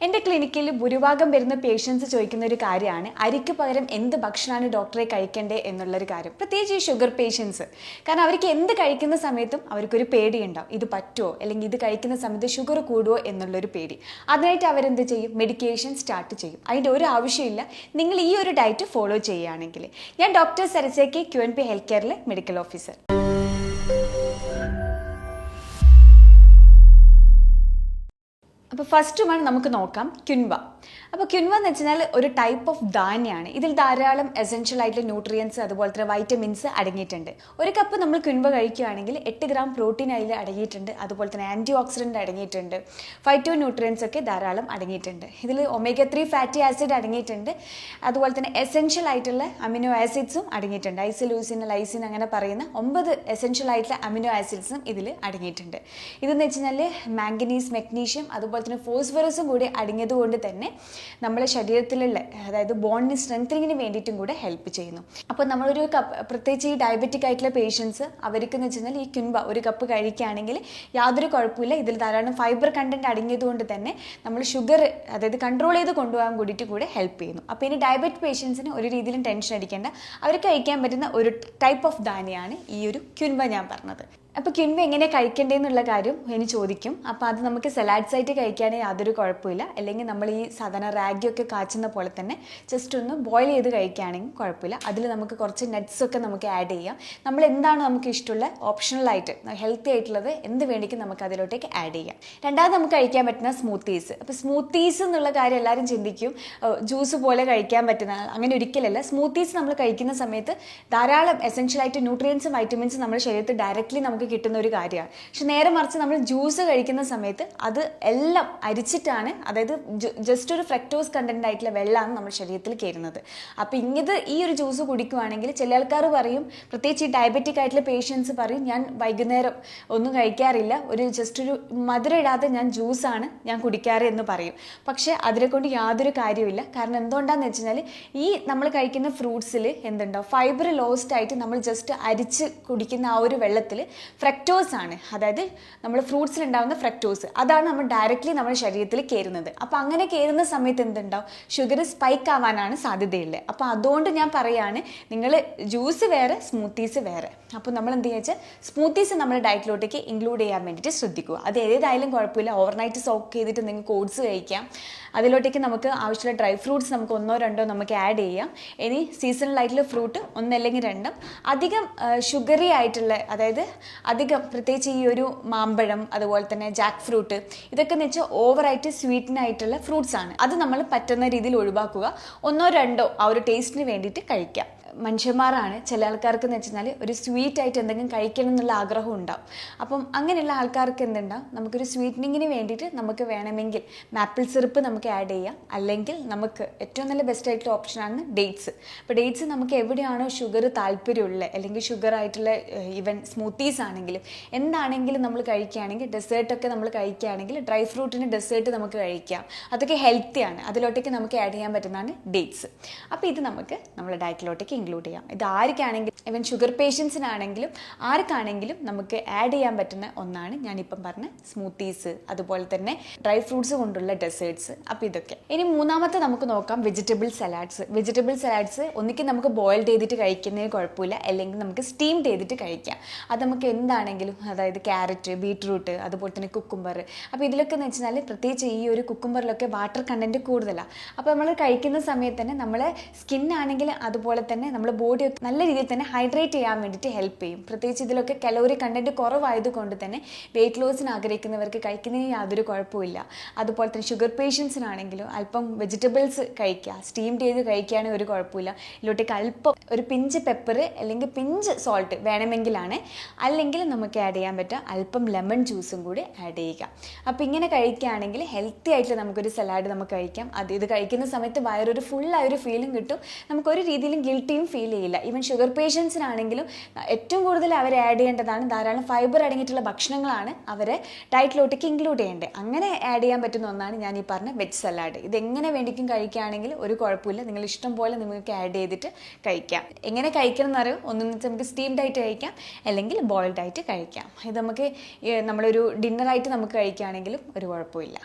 എന്റെ ക്ലിനിക്കിൽ ഭൂരിഭാഗം വരുന്ന പേഷ്യൻസ് ചോദിക്കുന്ന ഒരു കാര്യമാണ് അരിക്ക് പകരം എന്ത് ഭക്ഷണമാണ് ഡോക്ടറെ കഴിക്കേണ്ടത് എന്നുള്ളൊരു കാര്യം. പ്രത്യേകിച്ച് ഈ ഷുഗർ പേഷ്യൻസ് കാരണം അവർക്ക് എന്ത് കഴിക്കുന്ന സമയത്തും അവർക്കൊരു പേടിയുണ്ടാവും. ഇത് പറ്റുമോ അല്ലെങ്കിൽ ഇത് കഴിക്കുന്ന സമയത്ത് ഷുഗർ കൂടുമോ എന്നുള്ളൊരു പേടി. അതിനായിട്ട് അവരെന്ത് ചെയ്യും? മെഡിക്കേഷൻ സ്റ്റാർട്ട് ചെയ്യും. അതിന്റെ ഒരു ആവശ്യമില്ല. നിങ്ങൾ ഈ ഒരു ഡയറ്റ് ഫോളോ ചെയ്യുകയാണെങ്കിൽ. ഞാൻ ഡോക്ടർ സരസേക്ക് ക്യു എൻ പി ഹെൽത്ത് കെയറിലെ മെഡിക്കൽ ഓഫീസർ അപ്പോൾ ഫസ്റ്റ് വൺ നമുക്ക് നോക്കാം ക്യുൻവ അപ്പോൾ ക്യുൻവ എന്ന് വെച്ചാൽ ഒരു ടൈപ്പ് ഓഫ് ധാന്യമാണ് ഇതിൽ ധാരാളം എസെൻഷ്യൽ ആയിട്ടുള്ള ന്യൂട്രിയൻസ് അതുപോലെ തന്നെ വൈറ്റമിൻസ് അടങ്ങിയിട്ടുണ്ട്. ഒരു കപ്പ് നമ്മൾ ക്യുൻവ കഴിക്കുകയാണെങ്കിൽ എട്ട് ഗ്രാം പ്രോട്ടീൻ അതിൽ അടങ്ങിയിട്ടുണ്ട്. അതുപോലെ തന്നെ ആന്റി ഓക്സിഡന്റ് അടങ്ങിയിട്ടുണ്ട്. ഫൈറ്റോ ന്യൂട്രിയൻസ് ഒക്കെ ധാരാളം അടങ്ങിയിട്ടുണ്ട്. ഇതിൽ ഒമേഗ ത്രീ ഫാറ്റി ആസിഡ് അടങ്ങിയിട്ടുണ്ട്. അതുപോലെ തന്നെ എസെൻഷ്യൽ ആയിട്ടുള്ള അമിനോ ആസിഡ്സും അടങ്ങിയിട്ടുണ്ട്. ഐസലൂസിൻ ലൈസിൻ അങ്ങനെ പറയുന്ന ഒമ്പത് എസെൻഷ്യൽ ആയിട്ടുള്ള അമിനോ ആസിഡ്സും ഇതിൽ അടങ്ങിയിട്ടുണ്ട്. ഇതെന്ന് വെച്ച് കഴിഞ്ഞാൽ മാംഗനീസ് മെഗ്നീഷ്യം അതുപോലെ തന്നെ ഫോസ്ഫറസും കൂടി അടങ്ങിയത് കൊണ്ട് തന്നെ നമ്മുടെ ശരീരത്തിലുള്ള അതായത് ബോണിന് സ്ട്രെങ്തനിങ്ങിന് വേണ്ടിയിട്ടും കൂടെ ഹെൽപ്പ് ചെയ്യുന്നു. അപ്പോൾ നമ്മളൊരു കപ്പ് പ്രത്യേകിച്ച് ഈ ഡയബറ്റിക് ആയിട്ടുള്ള പേഷ്യൻസ് അവർക്ക് എന്ന് വെച്ചാൽ ഈ ക്യുൻബ ഒരു കപ്പ് കഴിക്കുകയാണെങ്കിൽ യാതൊരു കുഴപ്പമില്ല ഇതിൽ ധാരാളം ഫൈബർ കണ്ടന്റ് അടങ്ങിയതുകൊണ്ട് തന്നെ നമ്മൾ ഷുഗർ അതായത് കൺട്രോൾ ചെയ്ത് കൊണ്ടുപോകാൻ കൂടിയിട്ട് കൂടെ ഹെൽപ്പ് ചെയ്യുന്നു. അപ്പോൾ ഇനി ഡയബറ്റിക് പേഷ്യൻസിന് ഒരു രീതിയിലും ടെൻഷൻ അടിക്കേണ്ട. അവർക്ക് കഴിക്കാൻ പറ്റുന്ന ഒരു ടൈപ്പ് ഓഫ് ധാന്യമാണ് ഈ ഒരു ക്യുൻബ ഞാൻ പറഞ്ഞത്. അപ്പോൾ കിൻവ എങ്ങനെ കഴിക്കേണ്ടതെന്നുള്ള കാര്യം ഇനി ചോദിക്കും. അപ്പോൾ അത് നമുക്ക് സലാഡ്സ് ആയിട്ട് കഴിക്കാനേ യാതൊരു കുഴപ്പമില്ല. അല്ലെങ്കിൽ നമ്മൾ ഈ സാധാരണ റാഗിയൊക്കെ കാച്ചുന്ന പോലെ തന്നെ ജസ്റ്റ് ഒന്ന് ബോയിൽ ചെയ്ത് കഴിക്കുകയാണെങ്കിൽ കുഴപ്പമില്ല. അതിൽ നമുക്ക് കുറച്ച് നട്ട്സ് ഒക്കെ നമുക്ക് ആഡ് ചെയ്യാം. നമ്മൾ എന്താണ് നമുക്ക് ഇഷ്ടമുള്ള? ഓപ്ഷണലായിട്ട് ഹെൽത്തി ആയിട്ടുള്ളത് എന്ത് വേണ്ടിക്കും നമുക്ക് അതിലോട്ടേക്ക് ആഡ് ചെയ്യാം. രണ്ടാമത് നമുക്ക് കഴിക്കാൻ പറ്റുന്ന സ്മൂത്തീസ് അപ്പോൾ സ്മൂത്തീസ് എന്നുള്ള കാര്യം എല്ലാവരും ചിന്തിക്കും. ജ്യൂസ് പോലെ കഴിക്കാൻ പറ്റുന്ന അങ്ങനെ ഒരിക്കലല്ല. സ്മൂത്തീസ് നമ്മൾ കഴിക്കുന്ന സമയത്ത് ധാരാളം എസെൻഷ്യലായിട്ട് ന്യൂട്രിയൻസും വൈറ്റമിൻസും നമ്മുടെ ശരീരത്തിൽ ഡയറക്റ്റ്ലി നമുക്ക് കിട്ടുന്ന ഒരു കാര്യമാണ്. പക്ഷെ നേരെ മറിച്ച് നമ്മൾ ജ്യൂസ് കഴിക്കുന്ന സമയത്ത് അത് എല്ലാം അരിച്ചിട്ടാണ് അതായത് ജസ്റ്റ് ഒരു ഫ്രക്ടോസ് കണ്ടന്റ് ആയിട്ടുള്ള വെള്ളമാണ് നമ്മുടെ ശരീരത്തിൽ കയറുന്നത്. അപ്പോൾ ഇങ്ങനത്തെ ഈ ഒരു ജ്യൂസ് കുടിക്കുവാണെങ്കിൽ ചില ആൾക്കാർ പറയും പ്രത്യേകിച്ച് ഈ ഡയബറ്റിക് ആയിട്ടുള്ള പേഷ്യൻസ് പറയും ഞാൻ വൈകുന്നേരം ഒന്നും കഴിക്കാറില്ല ഒരു ജസ്റ്റ് ഒരു മധുരം ഇടാതെ ഞാൻ ജ്യൂസാണ് ഞാൻ കുടിക്കാറ് എന്ന് പറയും. പക്ഷേ അതിനെക്കൊണ്ട് യാതൊരു കാര്യമില്ല കാരണം എന്തുകൊണ്ടാണെന്ന് വെച്ച് കഴിഞ്ഞാൽ ഈ നമ്മൾ കഴിക്കുന്ന ഫ്രൂട്ട്സിൽ എന്തുണ്ടാവും ഫൈബർ ലോസ്റ്റ് ആയിട്ട് നമ്മൾ ജസ്റ്റ് അരിച്ച് കുടിക്കുന്ന ആ ഒരു വെള്ളത്തിൽ ഫ്രക്ടോസ് ആണ്. അതായത് നമ്മൾ ഫ്രൂട്ട്സിൽ ഉണ്ടാകുന്ന ഫ്രക്ടോസ് അതാണ് നമ്മൾ ഡയറക്റ്റ്ലി നമ്മുടെ ശരീരത്തിൽ കയറുന്നത് അപ്പോൾ അങ്ങനെ കയറുന്ന സമയത്ത് എന്തുണ്ടാവും? ഷുഗർ സ്പൈക്ക് ആവാനാണ് സാധ്യതയുള്ളത്. അപ്പോൾ അതുകൊണ്ട് ഞാൻ പറയുകയാണ് നിങ്ങൾ ജ്യൂസ് വേറെ സ്മൂത്തീസ് വേറെ. അപ്പോൾ നമ്മൾ എന്ത് ചെയ്യുക വെച്ചാൽ സ്മൂത്തീസ് നമ്മുടെ ഡയറ്റിലോട്ടേക്ക് ഇൻക്ലൂഡ് ചെയ്യാൻ വേണ്ടിയിട്ട് ശ്രദ്ധിക്കുക. അത് ഏതായാലും കുഴപ്പമില്ല. ഓവർനൈറ്റ് സോക്ക് ചെയ്തിട്ട് നിങ്ങൾക്ക് ഓട്സ് കഴിക്കാം. അതിലോട്ടേക്ക് നമുക്ക് ആവശ്യമുള്ള ഡ്രൈ ഫ്രൂട്ട്സ് നമുക്ക് ഒന്നോ രണ്ടോ നമുക്ക് ആഡ് ചെയ്യാം. ഇനി സീസണൽ ആയിട്ടുള്ള ഫ്രൂട്ട് ഒന്നല്ലെങ്കിൽ രണ്ടും. അധികം ഷുഗറി ആയിട്ടുള്ള അതായത് അധികം പ്രത്യേകിച്ച് ഈ ഒരു മാമ്പഴം അതുപോലെ തന്നെ ജാക്ക് ഫ്രൂട്ട് ഇതൊക്കെ എന്ന് വെച്ചാൽ ഓവറായിട്ട് സ്വീറ്റിനായിട്ടുള്ള ഫ്രൂട്ട്സ് ആണ്. അത് നമ്മൾ പറ്റുന്ന രീതിയിൽ ഒഴിവാക്കുക. ഒന്നോ രണ്ടോ ആ ഒരു ടേസ്റ്റിന് വേണ്ടിയിട്ട് കഴിക്കാം. മനുഷ്യന്മാരാണ്. ചില ആൾക്കാർക്ക് എന്ന് വെച്ചാൽ ഒരു സ്വീറ്റ് ആയിട്ട് എന്തെങ്കിലും കഴിക്കണം എന്നുള്ള ആഗ്രഹം ഉണ്ടാവും. അപ്പം അങ്ങനെയുള്ള ആൾക്കാർക്ക് എന്തുണ്ടാവും? നമുക്കൊരു സ്വീറ്റനിങ്ങിന് വേണ്ടിയിട്ട് നമുക്ക് വേണമെങ്കിൽ മാപ്പിൾ സിറപ്പ് നമുക്ക് ആഡ് ചെയ്യാം. അല്ലെങ്കിൽ നമുക്ക് ഏറ്റവും നല്ല ബെസ്റ്റ് ആയിട്ടുള്ള ഓപ്ഷനാണ് ഡേറ്റ്സ് അപ്പോൾ ഡേറ്റ്സ് നമുക്ക് എവിടെയാണോ ഷുഗർ താല്പര്യമുള്ളത് അല്ലെങ്കിൽ ഷുഗർ ആയിട്ടുള്ള ഈവൻ സ്മൂത്തീസ് ആണെങ്കിലും എന്താണെങ്കിലും നമ്മൾ കഴിക്കുകയാണെങ്കിൽ ഡെസേർട്ടൊക്കെ നമ്മൾ കഴിക്കുകയാണെങ്കിൽ ഡ്രൈ ഫ്രൂട്ടിന് ഡെസേർട്ട് നമുക്ക് കഴിക്കാം. അതൊക്കെ ഹെൽത്തിയാണ് അതിലോട്ടേക്ക് നമുക്ക് ആഡ് ചെയ്യാൻ പറ്റുന്നതാണ് ഡേറ്റ്സ് അപ്പോൾ ഇത് നമുക്ക് നമ്മുടെ ഡയറ്റിലോട്ടേക്ക് ഇൻക്ലൂഡ് ചെയ്യാം. ഇത് ആർക്കാണെങ്കിലും ഇവൻ ഷുഗർ പേഷ്യൻസിനാണെങ്കിലും ആർക്കാണെങ്കിലും നമുക്ക് ആഡ് ചെയ്യാൻ പറ്റുന്ന ഒന്നാണ് ഞാനിപ്പം പറഞ്ഞ സ്മൂത്തീസ് അതുപോലെ തന്നെ ഡ്രൈ ഫ്രൂട്ട്സ് കൊണ്ടുള്ള ഡെസേർട്സ് അപ്പോൾ ഇതൊക്കെ. ഇനി മൂന്നാമത്തെ നമുക്ക് നോക്കാം വെജിറ്റബിൾ സലാഡ്സ് വെജിറ്റബിൾ സലാഡ്സ് ഒന്നിക്ക് നമുക്ക് ബോയിൽ ചെയ്തിട്ട് കഴിക്കുന്നതിന് കുഴപ്പമില്ല. അല്ലെങ്കിൽ നമുക്ക് സ്റ്റീം ചെയ്തിട്ട് കഴിക്കാം. അത് നമുക്ക് എന്താണെങ്കിലും അതായത് ക്യാരറ്റ് ബീട്രൂട്ട് അതുപോലെ തന്നെ കുക്കുംബർ അപ്പോൾ ഇതിലൊക്കെ എന്ന് വെച്ചാൽ പ്രത്യേകിച്ച് ഈ ഒരു കുക്കുംബറിലൊക്കെ വാട്ടർ കണ്ടന്റ് കൂടുതലാണ് അപ്പോൾ നമ്മൾ കഴിക്കുന്ന സമയത്ത് തന്നെ നമ്മളെ സ്കിൻ ആണെങ്കിൽ അതുപോലെ തന്നെ നമ്മുടെ ബോഡി നല്ല രീതിയിൽ തന്നെ ഹൈഡ്രേറ്റ് ചെയ്യാൻ വേണ്ടിയിട്ട് ഹെൽപ്പ് ചെയ്യും. പ്രത്യേകിച്ച് ഇതിലൊക്കെ കലോറി കണ്ടന്റ് കുറവായതുകൊണ്ട് തന്നെ വെയിറ്റ് ലോസിന് ആഗ്രഹിക്കുന്നവർക്ക് കഴിക്കുന്നതിന് യാതൊരു കുഴപ്പമില്ല അതുപോലെ തന്നെ ഷുഗർ പേഷ്യൻസിനാണെങ്കിലും അല്പം വെജിറ്റബിൾസ് കഴിക്കുക സ്റ്റീം ചെയ്ത് കഴിക്കുകയാണെങ്കിൽ ഒരു കുഴപ്പമില്ല ഇതിലോട്ടേക്ക് അല്പം ഒരു പിഞ്ച് പെപ്പർ അല്ലെങ്കിൽ പിഞ്ച് സോൾട്ട് വേണമെങ്കിലാണ്. അല്ലെങ്കിൽ നമുക്ക് ആഡ് ചെയ്യാൻ പറ്റുക അല്പം ലെമൺ ജ്യൂസും കൂടി ആഡ് ചെയ്യുക. അപ്പോൾ ഇങ്ങനെ കഴിക്കുകയാണെങ്കിൽ ഹെൽത്തി ആയിട്ട് നമുക്കൊരു സലാഡ് നമുക്ക് കഴിക്കാം. അത് ഇത് കഴിക്കുന്ന സമയത്ത് വയറൊരു ഫുള്ളായ ഒരു ഫീലും കിട്ടും. നമുക്കൊരു രീതിയിലും ഗിൽട്ടിയും ഫീൽ ചെയ്യില്ല. ഈവൻ ഷുഗർ പേഷ്യൻസിനാണെങ്കിലും ഏറ്റവും കൂടുതൽ അവർ ആഡ് ചെയ്യേണ്ടതാണ് ധാരാളം ഫൈബർ അടങ്ങിയിട്ടുള്ള ഭക്ഷണങ്ങളാണ് അവരെ ഡയറ്റിലോട്ടേക്ക് ഇൻക്ലൂഡ് ചെയ്യേണ്ടത്. അങ്ങനെ ആഡ് ചെയ്യാൻ പറ്റുന്ന ഒന്നാണ് ഞാൻ ഈ പറഞ്ഞ വെജ് സലാഡ് ഇത് എങ്ങനെ വേണ്ടിക്കും കഴിക്കുകയാണെങ്കിൽ ഒരു കുഴപ്പമില്ല. നിങ്ങൾ ഇഷ്ടം പോലെ നിങ്ങൾക്ക് ആഡ് ചെയ്തിട്ട് കഴിക്കാം. എങ്ങനെ കഴിക്കണം എന്ന് അറിയോ. ഒന്നും നമുക്ക് സ്റ്റീംഡ് ആയിട്ട് കഴിക്കാം. അല്ലെങ്കിൽ ബോയിൽഡ് ആയിട്ട് കഴിക്കാം. ഇത് നമുക്ക് നമ്മളൊരു ഡിന്നറായിട്ട് നമുക്ക് കഴിക്കുകയാണെങ്കിലും ഒരു കുഴപ്പമില്ല.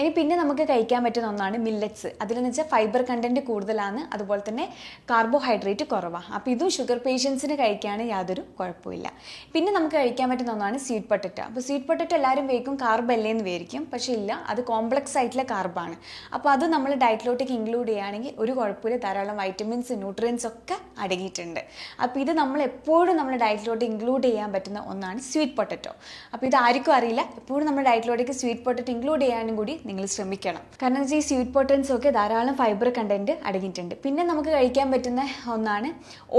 ഇനി പിന്നെ നമുക്ക് കഴിക്കാൻ പറ്റുന്ന ഒന്നാണ് മില്ലറ്റ്സ് അതിലെന്ന് വെച്ചാൽ ഫൈബർ കണ്ടന്റ് കൂടുതലാണ് അതുപോലെ തന്നെ കാർബോഹൈഡ്രേറ്റ് കുറവാണ് അപ്പോൾ ഇതും ഷുഗർ പേഷ്യൻസിന് കഴിക്കുകയാണെങ്കിൽ യാതൊരു കുഴപ്പമില്ല പിന്നെ നമുക്ക് കഴിക്കാൻ പറ്റുന്ന ഒന്നാണ് സ്വീറ്റ് പൊട്ടറ്റോ അപ്പോൾ സ്വീറ്റ് പൊട്ടറ്റോ എല്ലാവരും വേക്കും കാർബ് അല്ലേ എന്ന് വിചാരിക്കും പക്ഷേ ഇല്ല അത് കോംപ്ലക്സ് ആയിട്ടുള്ള കാർബാണ് അപ്പോൾ അത് നമ്മൾ ഡയറ്റിലോട്ടേക്ക് ഇൻക്ലൂഡ് ചെയ്യുകയാണെങ്കിൽ ഒരു കുഴപ്പമില്ല ധാരാളം വൈറ്റമിൻസ് ന്യൂട്രിയൻസ് ഒക്കെ അടങ്ങിയിട്ടുണ്ട്. അപ്പോൾ ഇത് നമ്മൾ എപ്പോഴും നമ്മുടെ ഡയറ്റിലോട്ട് ഇൻക്ലൂഡ് ചെയ്യാൻ പറ്റുന്ന ഒന്നാണ് സ്വീറ്റ് പൊട്ടറ്റോ അപ്പോൾ ഇത് ആർക്കും അറിയില്ല. എപ്പോഴും നമ്മുടെ ഡയറ്റിലോട്ടേക്ക് സ്വീറ്റ് പൊട്ടറ്റോ ഇൻക്ലൂഡ് ചെയ്യാനും കൂടി നിങ്ങൾ ശ്രമിക്കണം. കാരണം വെച്ചാൽ ഈ സ്വീറ്റ് പൊട്ടൻസ് ഒക്കെ ധാരാളം ഫൈബർ കണ്ടന്റ് അടങ്ങിയിട്ടുണ്ട്. പിന്നെ നമുക്ക് കഴിക്കാൻ പറ്റുന്ന ഒന്നാണ്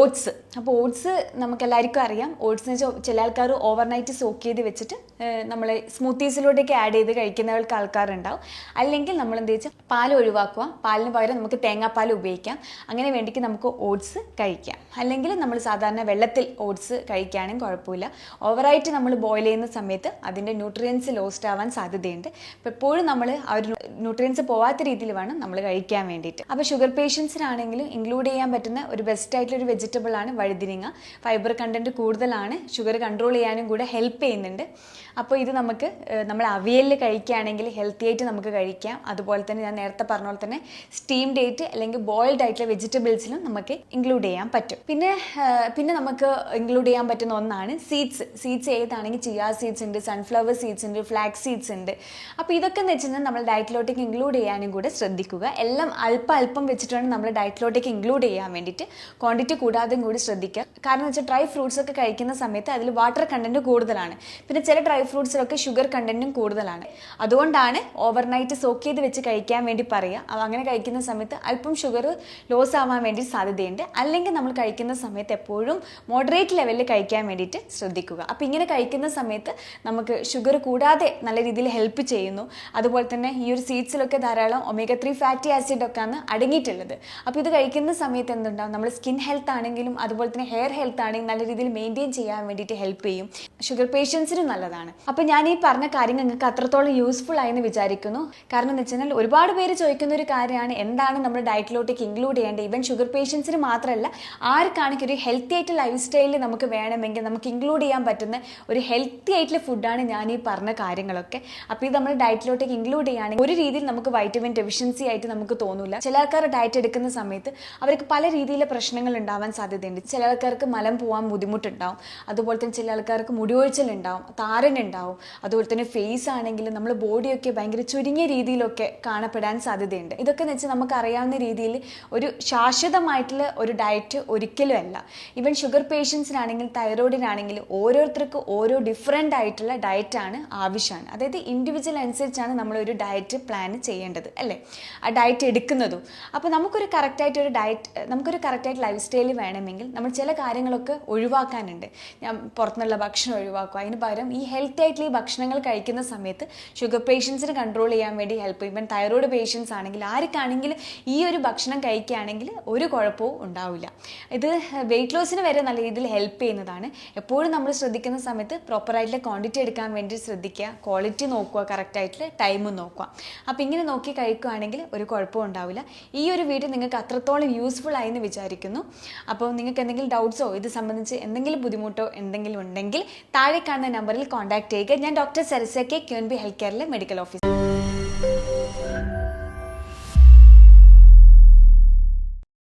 ഓട്സ് അപ്പോൾ ഓട്സ് നമുക്ക് എല്ലാവർക്കും അറിയാം. ഓട്സ് എന്ന് വെച്ചാൽ ചില ആൾക്കാർ ഓവർനൈറ്റ് സോക്ക് ചെയ്ത് വെച്ചിട്ട് നമ്മൾ സ്മൂത്തീസിലോട്ടേക്ക് ആഡ് ചെയ്ത് കഴിക്കുന്നവർക്ക് ആൾക്കാരുണ്ടാവും. അല്ലെങ്കിൽ നമ്മൾ എന്ത് വെച്ചാൽ പാൽ ഒഴിവാക്കുക. പാലിന് പകരം നമുക്ക് തേങ്ങാപ്പാൽ ഉപയോഗിക്കാം. അങ്ങനെ വേണ്ടിക്ക് നമുക്ക് ഓട്സ് കഴിക്കാം. അല്ലെങ്കിൽ നമ്മൾ സാധാരണ വെള്ളത്തിൽ ഓട്സ് കഴിക്കുകയാണെങ്കിൽ കുഴപ്പമില്ല. ഓവറായിട്ട് നമ്മൾ ബോയിൽ ചെയ്യുന്ന സമയത്ത് അതിന്റെ ന്യൂട്രിയൻസ് ലോസ്റ്റ് ആവാൻ സാധ്യതയുണ്ട്. അപ്പോൾ എപ്പോഴും നമ്മൾ ആ ഒരു ന്യൂട്രിയൻസ് പോവാത്ത രീതിയിൽ വേണം നമ്മൾ കഴിക്കാൻ വേണ്ടിയിട്ട്. അപ്പോൾ ഷുഗർ പേഷ്യൻസിനാണെങ്കിൽ ഇൻക്ലൂഡ് ചെയ്യാൻ പറ്റുന്ന ഒരു ബെസ്റ്റ് ആയിട്ടുള്ള ഒരു വെജിറ്റബിൾ ആണ് വഴുതിരിങ്ങ ഫൈബർ കണ്ടന്റ് കൂടുതലാണ് ഷുഗർ കൺട്രോൾ ചെയ്യാനും കൂടെ ഹെൽപ്പ് ചെയ്യുന്നുണ്ട്. അപ്പോൾ ഇത് നമുക്ക് നമ്മൾ അവിയലിൽ കഴിക്കുകയാണെങ്കിൽ ഹെൽത്തി ആയിട്ട് നമുക്ക് കഴിക്കാം. അതുപോലെ തന്നെ ഞാൻ നേരത്തെ പറഞ്ഞ പോലെ തന്നെ സ്റ്റീംഡ് ആയിട്ട് അല്ലെങ്കിൽ ബോയിൽഡ് ആയിട്ടുള്ള വെജിറ്റബിൾസിലും നമുക്ക് ഇൻക്ലൂഡ് ചെയ്യാൻ പറ്റും. പിന്നെ പിന്നെ നമുക്ക് ഇൻക്ലൂഡ് ചെയ്യാൻ പറ്റുന്ന ഒന്നാണ് സീഡ്സ് സീഡ്സ് ഏതാണെങ്കിൽ ചിയാ സീഡ്സ് ഉണ്ട് സൺഫ്ലവർ സീഡ്സ് ഉണ്ട് ഫ്ലാക്സ് സീഡ്സ് ഉണ്ട്. അപ്പോൾ ഇതൊക്കെ എന്ന് വെച്ചാൽ നമ്മൾ ഡയറ്റിലോട്ടേക്ക് ഇൻക്ലൂഡ് ചെയ്യാനും കൂടെ ശ്രദ്ധിക്കുക. എല്ലാം അല്പം അല്പം വെച്ചിട്ടാണ് നമ്മൾ ഡയറ്റിലോട്ടേക്ക് ഇൻക്ലൂഡ് ചെയ്യാൻ വേണ്ടിയിട്ട്. ക്വാണ്ടിറ്റി കൂടാതെയും കൂടി ശ്രദ്ധിക്കുക. കാരണം വെച്ചാൽ ഡ്രൈ ഫ്രൂട്ട്സ് ഒക്കെ കഴിക്കുന്ന സമയത്ത് അതിൽ വാട്ടർ കണ്ടന്റ് കൂടുതലാണ്. പിന്നെ ചില ഡ്രൈ ഫ്രൂട്ട്സിലൊക്കെ ഷുഗർ കണ്ടന്റും കൂടുതലാണ്. അതുകൊണ്ടാണ് ഓവർനൈറ്റ് സോക്ക് ചെയ്ത് വെച്ച് കഴിക്കാൻ വേണ്ടി പറയുക. അപ്പോൾ അങ്ങനെ കഴിക്കുന്ന സമയത്ത് അല്പം ഷുഗർ ലോസ് ആവാൻ വേണ്ടി സാധ്യതയുണ്ട്. അല്ലെങ്കിൽ നമ്മൾ കഴിക്കുന്ന സമയത്ത് എപ്പോഴും മോഡറേറ്റ് ലെവലിൽ കഴിക്കാൻ വേണ്ടിയിട്ട് ശ്രദ്ധിക്കുക. അപ്പോൾ ഇങ്ങനെ കഴിക്കുന്ന സമയത്ത് നമുക്ക് ഷുഗർ കൂടാതെ നല്ല രീതിയിൽ ഹെൽപ്പ് ചെയ്യുന്നു. അതുപോലെ തന്നെ ഈ ഒരു സീഡ്സിലൊക്കെ ധാരാളം ഒമേഗ ത്രീ ഫാറ്റി ആസിഡ് ഒക്കെ ആണ് അടങ്ങിയിട്ടുള്ളത്. അപ്പോൾ ഇത് കഴിക്കുന്ന സമയത്ത് എന്തുണ്ടാവും? നമ്മൾ സ്കിൻ ഹെൽത്ത് ആണെങ്കിലും അതുപോലെ തന്നെ ഹെയർ ഹെൽത്ത് ആണെങ്കിലും നല്ല രീതിയിൽ മെയിന്റെയിൻ ചെയ്യാൻ വേണ്ടിയിട്ട് ഹെൽപ്പ് ചെയ്യും. ഷുഗർ പേഷ്യൻസിനും നല്ലതാണ്. അപ്പോൾ ഞാൻ ഈ പറഞ്ഞ കാര്യം നിങ്ങൾക്ക് അത്രത്തോളം യൂസ്ഫുൾ ആയെന്ന് വിചാരിക്കുന്നു. കാരണം എന്ന് വെച്ചാൽ ഒരുപാട് പേര് ചോദിക്കുന്ന ഒരു കാര്യമാണ് എന്താണ് നമ്മൾ ഡയറ്റിലോട്ടേക്ക് ഇൻക്ലൂഡ് ചെയ്യേണ്ടത്? ഈവൻ ഷുഗർ പേഷ്യൻസിന് മാത്രമല്ല ആർക്കാണെങ്കിൽ ഒരു ഹെൽത്തി ആയിട്ട് ലൈഫ് സ്റ്റൈലിൽ നമുക്ക് വേണമെങ്കിൽ നമുക്ക് ഇൻക്ലൂഡ് ചെയ്യാൻ പറ്റുന്ന ഒരു ഹെൽത്തി ആയിട്ടുള്ള ഫുഡാണ് ഞാൻ ഈ പറഞ്ഞ കാര്യങ്ങളൊക്കെ. അപ്പോൾ ഇത് നമ്മൾ ഡയറ്റിലോട്ടേക്ക് ഇൻക്ലൂഡ് ചെയ്യുകയാണെങ്കിൽ ഒരു രീതിയിൽ നമുക്ക് വൈറ്റമിൻ ഡെഫിഷ്യൻസി ആയിട്ട് നമുക്ക് തോന്നില്ല ചില ആൾക്കാർ ഡയറ്റ് എടുക്കുന്ന സമയത്ത് അവർക്ക് പല രീതിയിലെ പ്രശ്നങ്ങൾ ഉണ്ടാവാൻ സാധ്യതയുണ്ട്. ചില ആൾക്കാർക്ക് മലം പോകാൻ ബുദ്ധിമുട്ടുണ്ടാവും. അതുപോലെ തന്നെ ചില ആൾക്കാർക്ക് മുടിയൊഴിച്ചിലുണ്ടാവും താരനുണ്ടാവും അതുപോലെ തന്നെ ഫേസ് ആണെങ്കിലും നമ്മൾ ബോഡിയൊക്കെ ഭയങ്കര ചുരുങ്ങിയ രീതിയിലൊക്കെ കാണപ്പെടാൻ സാധ്യതയുണ്ട്. ഇതൊക്കെ എന്ന് വെച്ചാൽ നമുക്ക് അറിയാവുന്ന രീതിയിൽ ഒരു ശാശ്വതമായിട്ടുള്ള ഒരു ഡയറ്റ് ഒരിക്കലും അല്ല. ഈവൻ ഷുഗർ പേഷ്യൻസിനാണെങ്കിൽ തൈറോയിഡിനാണെങ്കിൽ ഓരോരുത്തർക്കും ഓരോ ഡിഫറെന്റ് ആയിട്ടുള്ള ഡയറ്റാണ് ആവശ്യമാണ്. അതായത് ഇൻഡിവിജ്വൽ അനുസരിച്ചാണ് നമ്മൾ ഒരു ഡയറ്റ് പ്ലാൻ ചെയ്യേണ്ടത് അല്ലേ? ആ ഡയറ്റ് എടുക്കുന്നതും. അപ്പോൾ നമുക്കൊരു കറക്റ്റായിട്ട് ഒരു ഡയറ്റ് നമുക്കൊരു കറക്റ്റായിട്ട് ലൈഫ് സ്റ്റൈൽ വേണമെങ്കിൽ നമ്മൾ ചില കാര്യങ്ങളൊക്കെ ഒഴിവാക്കാനുണ്ട്. ഞാൻ പുറത്തുനിന്നുള്ള ഭക്ഷണം ഒഴിവാക്കുക അതിന് പകരം ഈ ഹെൽത്തി ആയിട്ടുള്ള ഈ ഭക്ഷണങ്ങൾ കഴിക്കുന്ന സമയത്ത് ഷുഗർ പേഷ്യൻസിന് കൺട്രോൾ ചെയ്യാൻ വേണ്ടി ഹെൽപ്പ് ചെയ്യും. ഇവൻ തൈറോയ്ഡ് പേഷ്യൻസ് ആണെങ്കിൽ ആർക്കാണെങ്കിലും ഈ ഒരു ഭക്ഷണം കഴിക്കുകയാണെങ്കിൽ ഒരു കുഴപ്പവും ഉണ്ടാവില്ല. ഇത് വെയിറ്റ് ലോസിന് വരെ നല്ല രീതിയിൽ ഹെൽപ്പ് ചെയ്യുന്നതാണ്. എപ്പോഴും നമ്മൾ ശ്രദ്ധിക്കുന്ന സമയത്ത് പ്രോപ്പറായിട്ടുള്ള ക്വാണ്ടിറ്റി എടുക്കാൻ വേണ്ടി ശ്രദ്ധിക്കുക ക്വാളിറ്റി നോക്കുക കറക്റ്റായിട്ടുള്ള ടൈമും നോക്കുക അപ്പോൾ ഇങ്ങനെ നോക്കി കഴിക്കുകയാണെങ്കിൽ ഒരു കുഴപ്പവും ഉണ്ടാവില്ല. ഈ ഒരു വീഡിയോ നിങ്ങൾക്ക് അത്രത്തോളം യൂസ്ഫുൾ ആയി എന്ന് വിചാരിക്കുന്നു. അപ്പോൾ നിങ്ങൾക്ക് എന്തെങ്കിലും ഡൗട്ട്സോ ഇത് സംബന്ധിച്ച് എന്തെങ്കിലും ബുദ്ധിമുട്ടോ എന്തെങ്കിലും ഉണ്ടെങ്കിൽ താഴെ കാണുന്ന നമ്പറിൽ കോൺടാക്ട് ചെയ്യുക. ഞാൻ doctor Sarasa K queen B health കെയറിലെ മെഡിക്കൽ ഓഫീസർ